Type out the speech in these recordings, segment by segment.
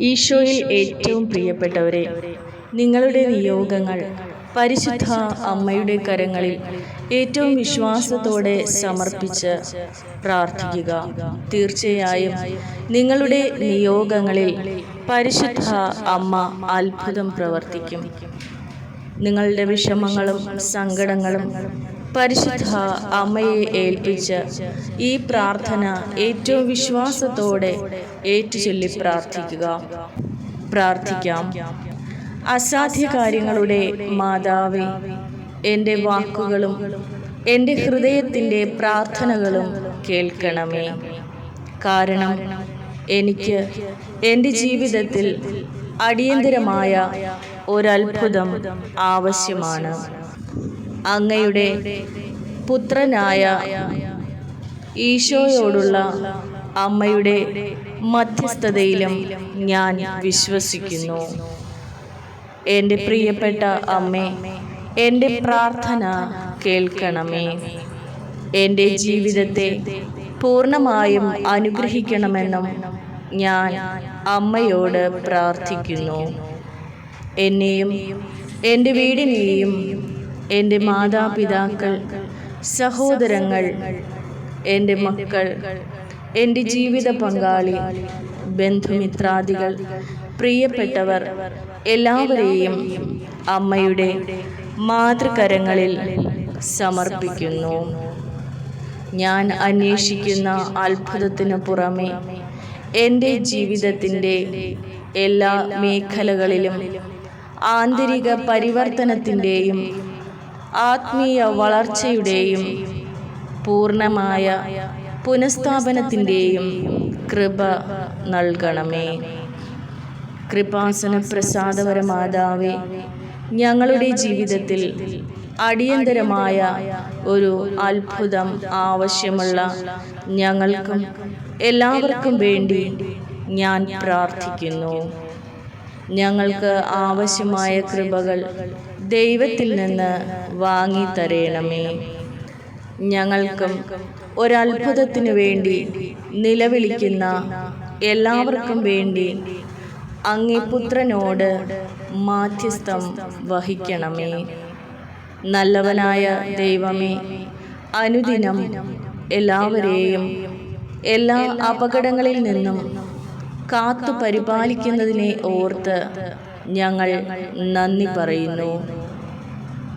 ഈശോയിൽ ഏറ്റവും പ്രിയപ്പെട്ടവരെ നിങ്ങളുടെ നിയോഗങ്ങൾ പരിശുദ്ധ അമ്മയുടെ കരങ്ങളിൽ ഏറ്റവും വിശ്വാസത്തോടെ സമർപ്പിച്ച് പ്രാർത്ഥിക്കുക. തീർച്ചയായും നിങ്ങളുടെ നിയോഗങ്ങളിൽ പരിശുദ്ധ അമ്മ അത്ഭുതം പ്രവർത്തിക്കും. നിങ്ങളുടെ വിഷമങ്ങളും സങ്കടങ്ങളും പരിശുദ്ധ അമ്മയെ ഏൽപ്പിച്ച് ഈ പ്രാർത്ഥന ഏറ്റവും വിശ്വാസത്തോടെ ഏറ്റുചൊല്ലി പ്രാർത്ഥിക്കുക. പ്രാർത്ഥിക്കാം. അസാധ്യ കാര്യങ്ങളുടെ മാതാവേ എന്റെ വാക്കുകളും എന്റെ ഹൃദയത്തിന്റെ പ്രാർത്ഥനകളും കേൾക്കണമേ. കാരണം എനിക്ക് എന്റെ ജീവിതത്തിൽ അടിയന്തിരമായ ഒരത്ഭുതം ആവശ്യമാണ്. അങ്ങയുടെ പുത്രനായ ഈശോയോടുള്ള അമ്മയുടെ മധ്യസ്ഥതയിലും ഞാൻ വിശ്വസിക്കുന്നു. എന്റെ പ്രിയപ്പെട്ട അമ്മേ എന്റെ പ്രാർത്ഥന കേൾക്കണമേ. എന്റെ ജീവിതത്തെ പൂർണമായും അനുഗ്രഹിക്കണമെന്നും ഞാൻ അമ്മയോട് പ്രാർത്ഥിക്കുന്നു. എന്നെയും എന്റെ വീടിനെയും എന്റെ മാതാപിതാക്കൾ സഹോദരങ്ങൾ എന്റെ മക്കൾ എന്റെ ജീവിത പങ്കാളി ബന്ധുമിത്രാദികൾ പ്രിയപ്പെട്ടവർ എല്ലാവരെയും അമ്മയുടെ മാതൃകരങ്ങളിൽ സമർപ്പിക്കുന്നു. ഞാൻ അന്വേഷിക്കുന്ന അത്ഭുതത്തിനു പുറമെ എന്റെ ജീവിതത്തിന്റെ എല്ലാ മേഖലകളിലും ആന്തരിക പരിവർത്തനത്തിന്റെയും ആത്മീയ വളർച്ചയുടെയും പൂർണമായ പുനഃസ്ഥാപനത്തിന്റെയും കൃപ നൽകണമേ. കൃപാസന പ്രസാദപരമാതാവേ ഞങ്ങളുടെ ജീവിതത്തിൽ അടിയന്തരമായ ഒരു അത്ഭുതം ആവശ്യമുള്ള ഞങ്ങൾക്കും എല്ലാവർക്കും വേണ്ടി ഞാൻ പ്രാർത്ഥിക്കുന്നു. ഞങ്ങൾക്ക് ആവശ്യമായ കൃപകൾ ദൈവത്തിൽ നിന്ന് വാങ്ങി തരേണമേ ഞങ്ങൾക്കും ഒരത്ഭുതത്തിനു വേണ്ടി നിലവിളിക്കുന്ന എല്ലാവർക്കും വേണ്ടി അങ്ങേ പുത്രനോട് മാധ്യസ്ഥം വഹിക്കണമേ. നല്ലവനായ ദൈവമേ അനുദിനം എല്ലാവരെയും എല്ലാ അപകടങ്ങളിൽ നിന്നും കാത്തു പരിപാലിക്കുന്നതിനെ ഓർത്ത് ഞങ്ങൾ നന്ദി പറയുന്നു.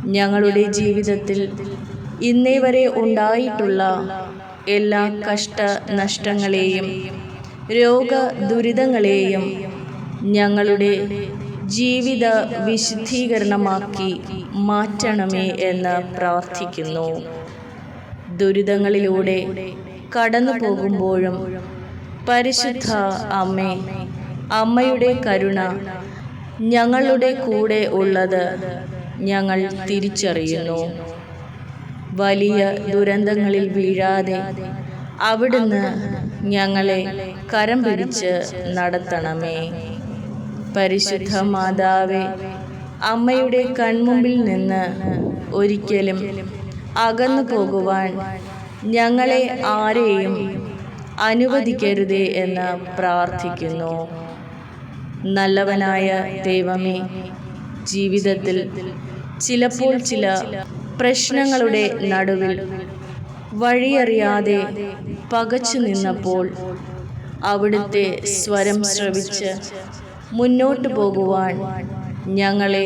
ഞങ്ങളുടെ ജീവിതത്തിൽ ഇന്നേ വരെ ഉണ്ടായിട്ടുള്ള എല്ലാ കഷ്ട നഷ്ടങ്ങളെയും രോഗ ദുരിതങ്ങളെയും ഞങ്ങളുടെ ജീവിത വിശുദ്ധീകരണമാക്കി മാറ്റണമേ എന്ന് പ്രാർത്ഥിക്കുന്നു. ദുരിതങ്ങളിലൂടെ കടന്നു പോകുമ്പോഴും പരിശുദ്ധ അമ്മേ അമ്മയുടെ കരുണ ഞങ്ങളുടെ കൂടെ ഉള്ളത് ഞങ്ങൾ തിരിച്ചറിയുന്നു. വലിയ ദുരന്തങ്ങളിൽ വീഴാതെ അവിടുന്ന് ഞങ്ങളെ കരം പിടിച്ച് നടത്തണമേ. പരിശുദ്ധ മാതാവേ അമ്മയുടെ കൺമുമ്പിൽ നിന്ന് ഒരിക്കലും അകന്നു പോകുവാൻ ഞങ്ങളെ ആരെയും അനുവദിക്കരുതേ എന്ന് പ്രാർത്ഥിക്കുന്നു. നല്ലവനായ ദൈവമേ ജീവിതത്തിൽ ചിലപ്പോൾ ചില പ്രശ്നങ്ങളുടെ നടുവിൽ വഴിയറിയാതെ പകച്ചു നിന്നപ്പോൾ അവിടുത്തെ സ്വരം ശ്രവിച്ച് മുന്നോട്ടു പോകുവാൻ ഞങ്ങളെ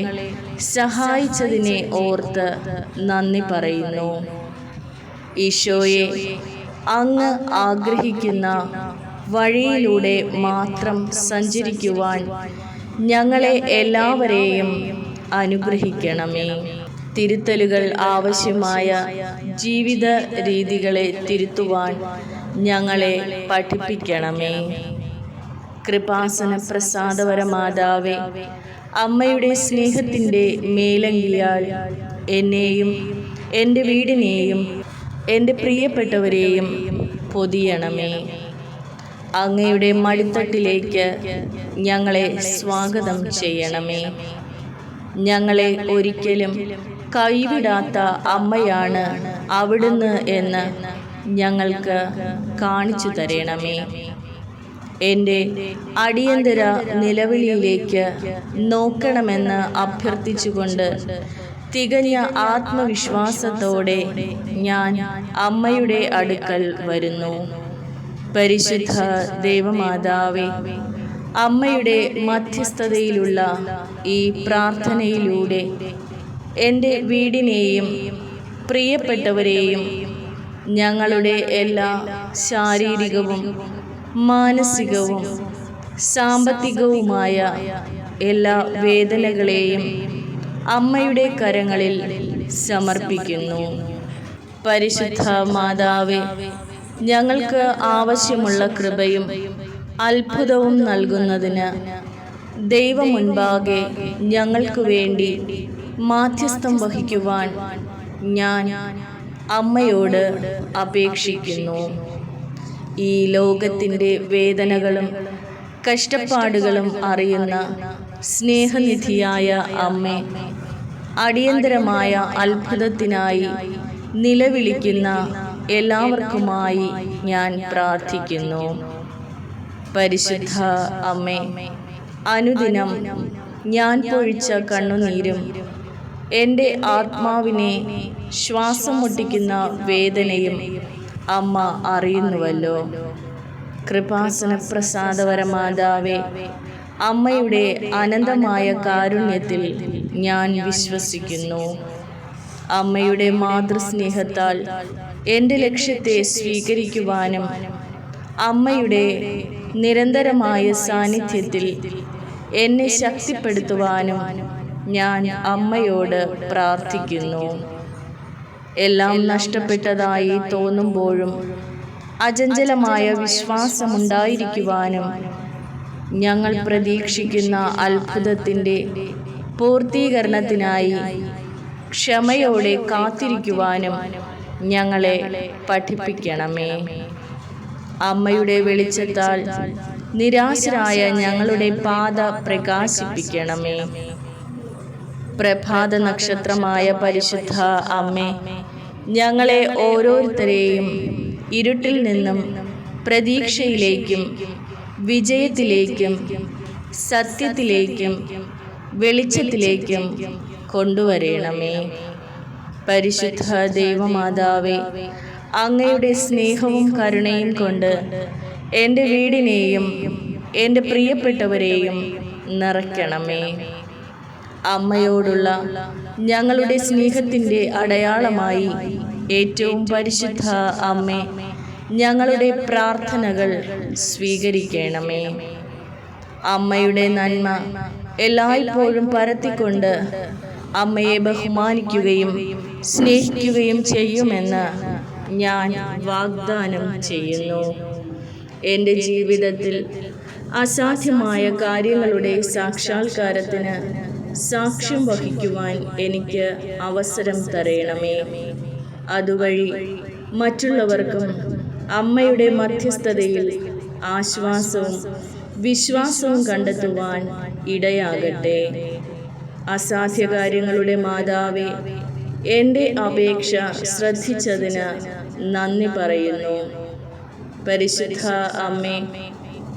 സഹായിച്ചതിനെ ഓർത്ത് നന്ദി പറയുന്നു. ഈശോയെ അങ്ങ് ആഗ്രഹിക്കുന്ന വഴിയിലൂടെ മാത്രം സഞ്ചരിക്കുവാൻ ഞങ്ങളെ എല്ലാവരെയും അനുഗ്രഹിക്കണമേ. തിരുത്തലുകൾ ആവശ്യമായ ജീവിത രീതികളെ തിരുത്തുവാൻ ഞങ്ങളെ പഠിപ്പിക്കണമേ. കൃപാസന പ്രസാദവര മാതാവേ അമ്മയുടെ സ്നേഹത്തിന്റെ മേലങ്കിയാൽ എന്നെയും എന്റെ വീടിനെയും എന്റെ പ്രിയപ്പെട്ടവരെയും പൊതിയണമേ. അങ്ങയുടെ മടിത്തട്ടിലേക്ക് ഞങ്ങളെ സ്വാഗതം ചെയ്യണമേ. ഞങ്ങളെ ഒരിക്കലും കൈവിടാത്ത അമ്മയാണ് അവിടുന്ന് എന്ന് ഞങ്ങൾക്ക് കാണിച്ചു തരണമേ. എന്റെ അടിയന്തര നിലവിളിയിലേക്ക് നോക്കണമെന്ന് അഭ്യർത്ഥിച്ചുകൊണ്ട് തികഞ്ഞ ആത്മവിശ്വാസത്തോടെ ഞാൻ അമ്മയുടെ അടുക്കൽ വരുന്നു. പരിശുദ്ധ ദേവമാതാവേ അമ്മയുടെ മധ്യസ്ഥതയിലുള്ള ഈ പ്രാർത്ഥനയിലൂടെ എന്റെ വീടിനെയും പ്രിയപ്പെട്ടവരെയും ഞങ്ങളുടെ എല്ലാ ശാരീരികവും മാനസികവും സാമ്പത്തികവുമായ എല്ലാ വേദനകളെയും അമ്മയുടെ കരങ്ങളിൽ സമർപ്പിക്കുന്നു. പരിശുദ്ധ മാതാവേ ഞങ്ങൾക്ക് ആവശ്യമുള്ള കൃപയും അത്ഭുതവും നൽകുന്നതിന് ദൈവമുൻപാകെ ഞങ്ങൾക്ക് വേണ്ടി മാധ്യസ്ഥം വഹിക്കുവാൻ ഞാൻ അമ്മയോട് അപേക്ഷിക്കുന്നു. ഈ ലോകത്തിന്റെ വേദനകളും കഷ്ടപ്പാടുകളും അറിയുന്ന സ്നേഹനിധിയായ അമ്മ അടിയന്തരമായ അത്ഭുതത്തിനായി നിലവിളിക്കുന്ന എല്ലാവർക്കുമായി ഞാൻ പ്രാർത്ഥിക്കുന്നു. പരിശുദ്ധ അമ്മേ അനുദിനം ഞാൻ പൊഴിച്ച കണ്ണുനീരും എന്റെ ആത്മാവിനെ ശ്വാസം മുട്ടിക്കുന്ന വേദനയും അമ്മ അറിയുന്നുവല്ലോ. കൃപാസന പ്രസാദപരമാതാവേ അമ്മയുടെ അനന്തമായ കാരുണ്യത്തിൽ ഞാൻ വിശ്വസിക്കുന്നു. അമ്മയുടെ മാതൃസ്നേഹത്താൽ എന്റെ ലക്ഷ്യത്തെ സ്വീകരിക്കുവാനും അമ്മയുടെ നിരന്തരമായ സാന്നിധ്യത്തിൽ എന്നെ ശക്തിപ്പെടുത്തുവാനും ഞാൻ അമ്മയോട് പ്രാർത്ഥിക്കുന്നു. എല്ലാം നഷ്ടപ്പെട്ടതായി തോന്നുമ്പോഴും അചഞ്ചലമായ വിശ്വാസമുണ്ടായിരിക്കുവാനും ഞങ്ങൾ പ്രതീക്ഷിക്കുന്ന അത്ഭുതത്തിന്റെ പൂർത്തീകരണത്തിനായി ക്ഷമയോടെ കാത്തിരിക്കുവാനും ഞങ്ങളെ പഠിപ്പിക്കണമേ. അമ്മയുടെ വെളിച്ചത്താൽ നിരാശരായ ഞങ്ങളുടെ പാത പ്രകാശിപ്പിക്കണമേ. പ്രഭാത നക്ഷത്രമായ പരിശുദ്ധ അമ്മേ ഞങ്ങളെ ഓരോരുത്തരെയും ഇരുട്ടിൽ നിന്നും പ്രതീക്ഷയിലേക്കും വിജയത്തിലേക്കും സത്യത്തിലേക്കും വെളിച്ചത്തിലേക്കും കൊണ്ടുവരണമേ. പരിശുദ്ധ ദൈവമാതാവേ അങ്ങയുടെ സ്നേഹവും കരുണയും കൊണ്ട് എന്റെ വീടിനെയും എന്റെ പ്രിയപ്പെട്ടവരെയും നിറയ്ക്കണമേ. അമ്മയോടുള്ള ഞങ്ങളുടെ സ്നേഹത്തിന്റെ അടയാളമായി ഏറ്റവും പരിശുദ്ധ അമ്മേ ഞങ്ങളുടെ പ്രാർത്ഥനകൾ സ്വീകരിക്കണമേ. അമ്മയുടെ നന്മ എല്ലായ്പ്പോഴും പരത്തിക്കൊണ്ട് അമ്മയെ ബഹുമാനിക്കുകയും സ്നേഹിക്കുകയും ചെയ്യുമെന്ന് ഞാൻ വാഗ്ദാനം ചെയ്യുന്നു. എന്റെ ജീവിതത്തിൽ അസാധ്യമായ കാര്യങ്ങളുടെ സാക്ഷാത്കാരത്തിന് സാക്ഷ്യം വഹിക്കുവാൻ എനിക്ക് അവസരം തരയണമേ അതുവഴി മറ്റുള്ളവർക്കും അമ്മയുടെ മധ്യസ്ഥതയിൽ ആശ്വാസവും വിശ്വാസവും കണ്ടെത്തുവാൻ ഇടയാകട്ടെ. അസാധ്യ കാര്യങ്ങളുടെ മാതാവേ എന്റെ അപേക്ഷ ശ്രദ്ധിച്ചതിന് നന്ദി പറയുന്നു. പരിശുദ്ധ അമ്മേ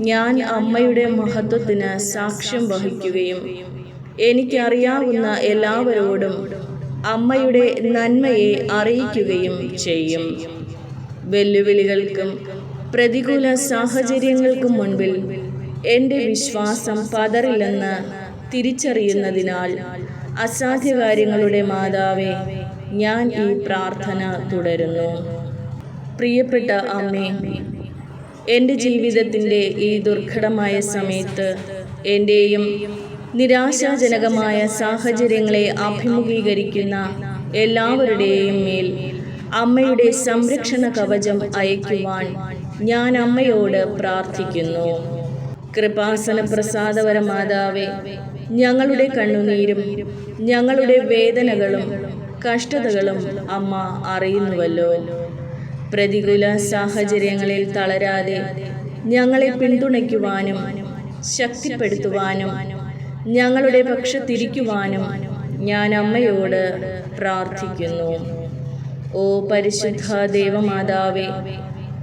ഞാൻ അമ്മയുടെ മഹത്വത്തിന് സാക്ഷ്യം വഹിക്കുകയും എനിക്കറിയാവുന്ന എല്ലാവരോടും അമ്മയുടെ നന്മയെ അറിയിക്കുകയും ചെയ്യും. വെല്ലുവിളികൾക്കും പ്രതികൂല സാഹചര്യങ്ങൾക്കും മുൻപിൽ എന്റെ വിശ്വാസം പതറില്ലെന്ന് തിരിച്ചറിയുന്നതിനാൽ അസാധ്യകാര്യങ്ങളുടെ മാതാവേ ഞാൻ ഈ പ്രാർത്ഥന തുടരുന്നു. പ്രിയപ്പെട്ട അമ്മേ എന്റെ ജീവിതത്തിന്റെ ഈ ദുർഘടമായ സമയത്ത് എന്റെയും നിരാശാജനകമായ സാഹചര്യങ്ങളെ അഭിമുഖീകരിക്കുന്ന എല്ലാവരുടെയും മേൽ അമ്മയുടെ സംരക്ഷണ കവചം അയക്കുവാൻ ഞാൻ അമ്മയോട് പ്രാർത്ഥിക്കുന്നു. കൃപാസന പ്രസാദവര മാതാവേ ഞങ്ങളുടെ കണ്ണുനീരും ഞങ്ങളുടെ വേദനകളും കഷ്ടതകളും അമ്മ അറിയുന്നുവല്ലോ. പ്രതികൂല സാഹചര്യങ്ങളിൽ തളരാതെ ഞങ്ങളെ പിന്തുണയ്ക്കുവാനും ശക്തിപ്പെടുത്തുവാനും ഞങ്ങളുടെ പക്ഷത്തിരിക്കുവാനും ഞാൻ അമ്മയോട് പ്രാർത്ഥിക്കുന്നു. ഓ പരിശുദ്ധ ദേവമാതാവേ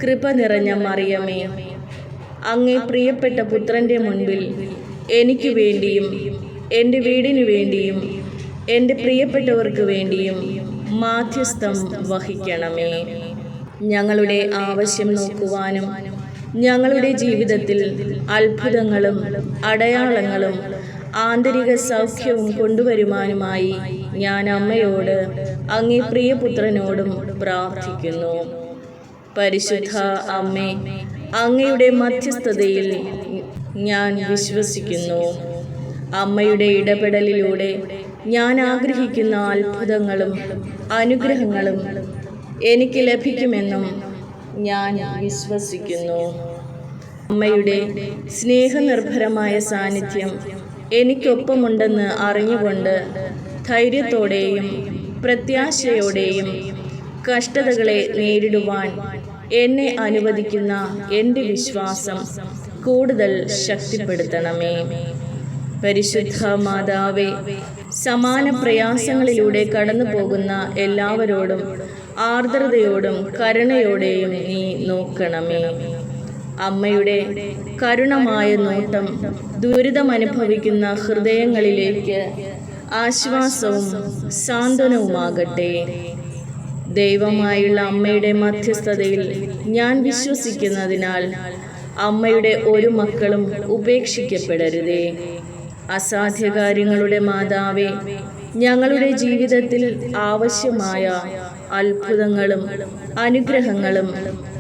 കൃപ നിറഞ്ഞ മറിയമേ അങ്ങേ പ്രിയപ്പെട്ട പുത്രന്റെ മുൻപിൽ എനിക്ക് വേണ്ടിയും എന്റെ വീടിനു വേണ്ടിയും എന്റെ പ്രിയപ്പെട്ടവർക്ക് വേണ്ടിയും മാധ്യസ്ഥം വഹിക്കണമേ. ഞങ്ങളുടെ ആവശ്യം നോക്കുവാനും ഞങ്ങളുടെ ജീവിതത്തിൽ അത്ഭുതങ്ങളും അടയാളങ്ങളും ആന്തരിക സൗഖ്യവും കൊണ്ടുവരുവാനുമായി ഞാൻ അമ്മയോട് അങ്ങേ പ്രിയപുത്രനോടും പ്രാർത്ഥിക്കുന്നു. പരിശുദ്ധ അമ്മേ അങ്ങയുടെ മധ്യസ്ഥതയിൽ ഞാൻ വിശ്വസിക്കുന്നു. അമ്മയുടെ ഇടപെടലിലൂടെ ഞാൻ ആഗ്രഹിക്കുന്ന അത്ഭുതങ്ങളും അനുഗ്രഹങ്ങളും എനിക്ക് ലഭിക്കുമെന്നും ഞാൻ വിശ്വസിക്കുന്നു. അമ്മയുടെ സ്നേഹനിർഭരമായ സാന്നിധ്യം എനിക്കൊപ്പമുണ്ടെന്ന് അറിഞ്ഞുകൊണ്ട് ധൈര്യത്തോടെയും പ്രത്യാശയോടെയും കഷ്ടതകളെ നേരിടുവാൻ എന്നെ അനുവദിക്കുന്ന എന്റെ വിശ്വാസം കൂടുതൽ ശക്തിപ്പെടുത്തണമേ. പരിശുദ്ധ മാതാവേ സമാന പ്രയാസങ്ങളിലൂടെ കടന്നു പോകുന്ന എല്ലാവരോടും ആർദ്രതയോടും കരുണയോടെയും നീ നോക്കണമേ. അമ്മയുടെ കരുണമായ നോട്ടം ദുരിതമനുഭവിക്കുന്ന ഹൃദയങ്ങളിലേക്ക് ആശ്വാസവും സാന്ത്വനവുമാകട്ടെ. ദൈവമായുള്ള അമ്മയുടെ മധ്യസ്ഥതയിൽ ഞാൻ വിശ്വസിക്കുന്നതിനാൽ അമ്മയുടെ ഒരു മക്കളും ഉപേക്ഷിക്കപ്പെടരുതേ. അസാധ്യകാര്യങ്ങളുടെ മാതാവേ ഞങ്ങളുടെ ജീവിതത്തിൽ ആവശ്യമായ അത്ഭുതങ്ങളും അനുഗ്രഹങ്ങളും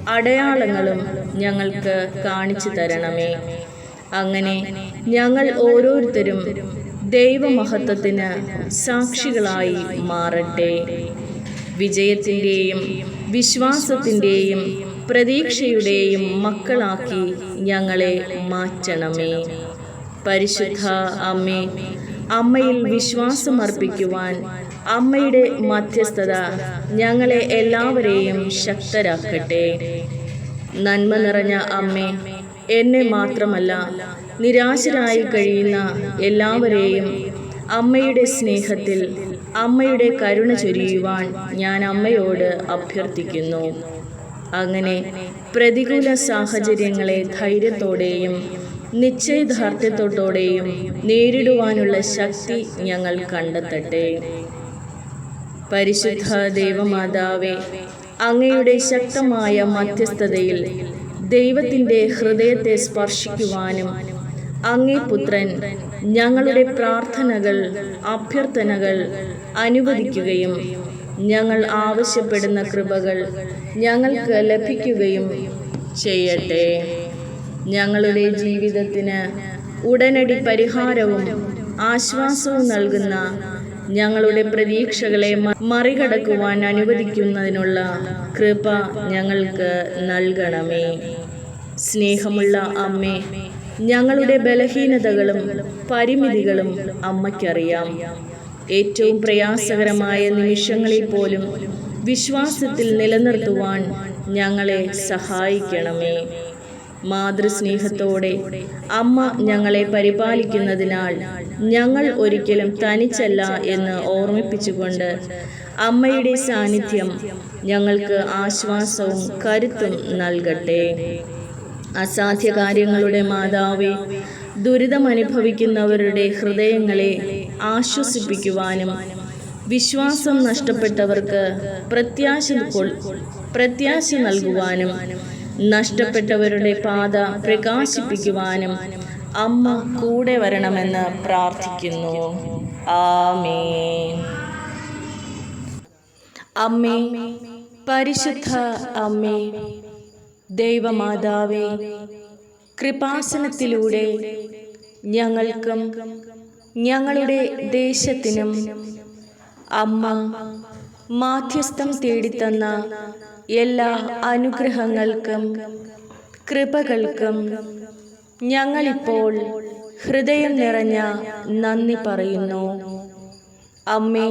അടയാളങ്ങളും ഞങ്ങൾക്ക് കാണിച്ചു തരണമേ. അങ്ങനെ ഞങ്ങൾ ഓരോരുത്തരും ദൈവമഹത്വത്തിന് സാക്ഷികളായി മാറട്ടെ. വിജയത്തിന്റെയും വിശ്വാസത്തിന്റെയും പ്രതീക്ഷയുടെയും മക്കളാക്കി ഞങ്ങളെ മാറ്റണമേ. പരിശുദ്ധ അമ്മേ അമ്മയിൽ വിശ്വാസമർപ്പിക്കുവാൻ അമ്മയുടെ മധ്യസ്ഥത ഞങ്ങളെ എല്ലാവരെയും ശക്തരാക്കട്ടെ. നന്മ നിറഞ്ഞ അമ്മേ എന്നെ മാത്രമല്ല നിരാശരായി കഴിയുന്ന എല്ലാവരെയും അമ്മയുടെ സ്നേഹത്തിൽ അമ്മയുടെ കരുണ ചൊരിയുവാൻ ഞാൻ അമ്മയോട് അഭ്യർത്ഥിക്കുന്നു. അങ്ങനെ പ്രതികൂല സാഹചര്യങ്ങളെ ധൈര്യത്തോടെയും നിശ്ചയദാർഢ്യത്തോടെയും നേരിടുവാനുള്ള ശക്തി ഞങ്ങൾ കണ്ടെത്തട്ടെ. പരിശുദ്ധ ദേവമാതാവെ അങ്ങയുടെ ശക്തമായ മധ്യസ്ഥതയിൽ ദൈവത്തിന്റെ ഹൃദയത്തെ സ്പർശിക്കുവാനും അങ്ങേ പുത്രൻ ഞങ്ങളുടെ പ്രാർത്ഥനകൾ അഭ്യർത്ഥനകൾ അനുവദിക്കുകയും ഞങ്ങൾ ആവശ്യപ്പെടുന്ന കൃപകൾ ഞങ്ങൾക്ക് ലഭിക്കുകയും ചെയ്യട്ടെ. ഞങ്ങളുടെ ജീവിതത്തിന് ഉടനടി പരിഹാരവും ആശ്വാസവും നൽകുന്ന ഞങ്ങളുടെ പ്രതീക്ഷകളെ മറികടക്കുവാൻ അനുവദിക്കുന്നതിനുള്ള കൃപ ഞങ്ങൾക്ക് നൽകണമേ. സ്നേഹമുള്ള അമ്മേ ഞങ്ങളുടെ ബലഹീനതകളും പരിമിതികളും അമ്മയ്ക്കറിയാം. ഏറ്റവും പ്രയാസകരമായ നിമിഷങ്ങളിൽ പോലും വിശ്വാസത്തിൽ നിലനിർത്തുവാൻ ഞങ്ങളെ സഹായിക്കണമേ. മാതൃസ്നേഹത്തോടെ അമ്മ ഞങ്ങളെ പരിപാലിക്കുന്നതിനാൽ ഞങ്ങൾ ഒരിക്കലും തനിച്ചല്ല എന്ന് ഓർമ്മിപ്പിച്ചുകൊണ്ട് അമ്മയുടെ സാന്നിധ്യം ഞങ്ങൾക്ക് ആശ്വാസവും കരുത്തും നൽകട്ടെ. അസാധ്യ കാര്യങ്ങളുടെ മാതാവേ ദുരിതമനുഭവിക്കുന്നവരുടെ ഹൃദയങ്ങളെ ആശ്വസിപ്പിക്കുവാനും വിശ്വാസം നഷ്ടപ്പെട്ടവർക്ക് പ്രത്യാശ പ്രത്യാശ നൽകുവാനും നഷ്ടപ്പെട്ടവരുടെ പാത പ്രകാശിപ്പിക്കുവാനും അമ്മ കൂടെ വരണമെന്ന് പ്രാർത്ഥിക്കുന്നു. ആമേ അമ്മേ പരിശുദ്ധ അമ്മേ ദൈവമാതാവേ കൃപാസനത്തിലൂടെ ഞങ്ങൾക്കും ഞങ്ങളുടെ ദേശത്തിനും അമ്മ മാധ്യസ്ഥം തേടിത്തന്ന എല്ലാ അനുഗ്രഹങ്ങൾക്കും കൃപകൾക്കും ഞങ്ങളിപ്പോൾ ഹൃദയം നിറഞ്ഞ നന്ദി പറയുന്നു. അമ്മേ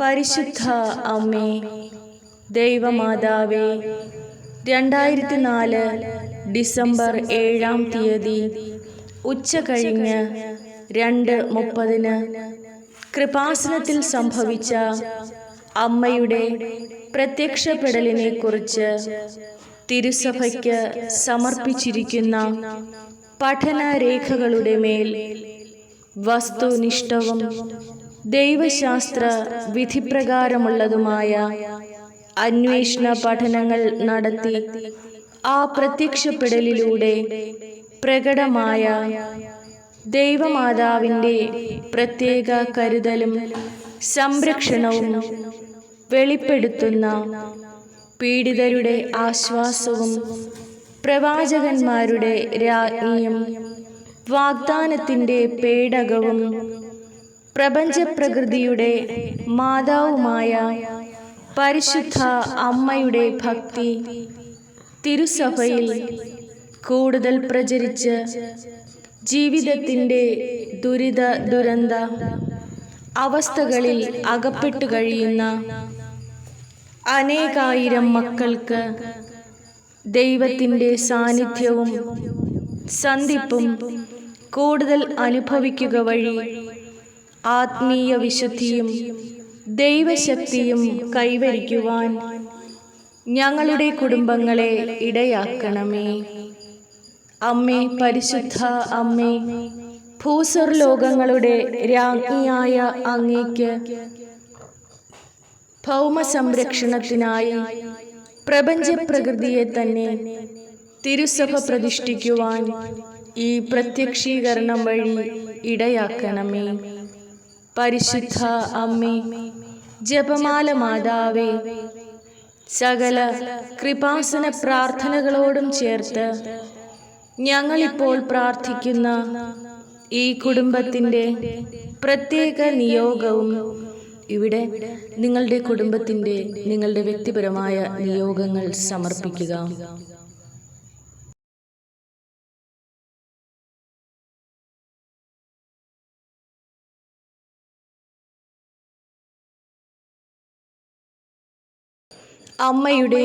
പരിശുദ്ധ അമ്മേ ദൈവമാതാവേ രണ്ടായിരത്തി നാല് ഡിസംബർ ഏഴാം തീയതി ഉച്ച കഴിഞ്ഞ് രണ്ട് മുപ്പതിന് കൃപാസനത്തിൽ സംഭവിച്ച അമ്മയുടെ പ്രത്യക്ഷപ്പെടലിനെ കുറിച്ച് തിരുസഭയ്ക്ക് സമർപ്പിച്ചിരിക്കുന്ന പഠനരേഖകളുടെ മേൽ വസ്തുനിഷ്ഠവും ദൈവശാസ്ത്ര വിധിപ്രകാരമുള്ളതുമായ അന്വേഷണ പഠനങ്ങൾ നടത്തി ആ പ്രത്യക്ഷപ്പെടലിലൂടെ പ്രകടമായ ദൈവമാതാവിന്റെ പ്രത്യേക കരുതലും സംരക്ഷണവും വെളിപ്പെടുത്തുന്ന പീഡിതരുടെ ആശ്വാസവും പ്രവാചകന്മാരുടെ രാജ്ഞിയും വാഗ്ദാനത്തിന്റെ പേടകവും പ്രപഞ്ചപ്രകൃതിയുടെ മാതാവുമായ പരിശുദ്ധ അമ്മയുടെ ഭക്തി തിരുസഭയിൽ കൂടുതൽ പ്രചരിച്ച് ജീവിതത്തിന്റെ ദുരിത ദുരന്ത അവസ്ഥകളിൽ അകപ്പെട്ടു കഴിയുന്ന അനേകായിരം മക്കൾക്ക് ദൈവത്തിന്റെ സാന്നിധ്യവും സന്ധിപ്പും കൂടുതൽ അനുഭവിക്കുക വഴി ആത്മീയ വിശുദ്ധിയും ദൈവശക്തിയും കൈവരിക്കുവാൻ ഞങ്ങളുടെ കുടുംബങ്ങളെ ഇടയാക്കണമേ. അമ്മേ പരിശുദ്ധ അമ്മേ ഭൂസർ ലോകങ്ങളുടെ രാജ്ഞിയായ അങ്ങേക്ക് ഭൗമ സംരക്ഷണത്തിനായി പ്രപഞ്ച പ്രകൃതിയെ തന്നെ തിരുസഭ പ്രതിഷ്ഠിക്കുവാൻ ഈ പ്രത്യക്ഷീകരണം വഴി ഇടയാക്കണമേ. പരിശുദ്ധ അമ്മേ ജപമാല മാതാവേ സകല കൃപാസന പ്രാർത്ഥനകളോടും ചേർത്ത് ഞങ്ങളിപ്പോൾ പ്രാർത്ഥിക്കുന്ന ഈ കുടുംബത്തിന്റെ പ്രത്യേക നിയോഗവും ഇവിടെ നിങ്ങളുടെ കുടുംബത്തിന്റെ നിങ്ങളുടെ വ്യക്തിപരമായ നിയോഗങ്ങൾ സമർപ്പിക്കുക. അമ്മയുടെ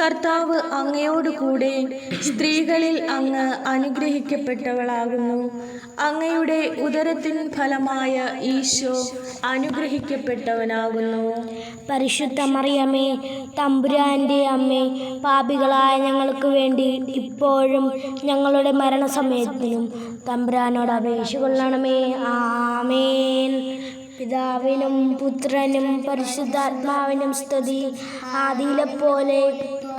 കർത്താവ് അങ്ങയോടുകൂടെ സ്ത്രീകളിൽ അങ്ങ് അനുഗ്രഹിക്കപ്പെട്ടവളാകുന്നു. അങ്ങയുടെ ഉദരത്തിൻ ഫലമായ ഈശോ അനുഗ്രഹിക്കപ്പെട്ടവനാകുന്നു. പരിശുദ്ധ മറിയമ്മേ തമ്പുരാന്റെ അമ്മേ പാപികളായ ഞങ്ങൾക്ക് വേണ്ടി ഇപ്പോഴും ഞങ്ങളുടെ മരണസമയത്തിനും തമ്പുരാനോട് അപേക്ഷ കൊള്ളണമേ. ആമേൻ. പിതാവിനും പുത്രനും പരിശുദ്ധാത്മാവിനും സ്തുതി. ആദിയിലെ പോലെ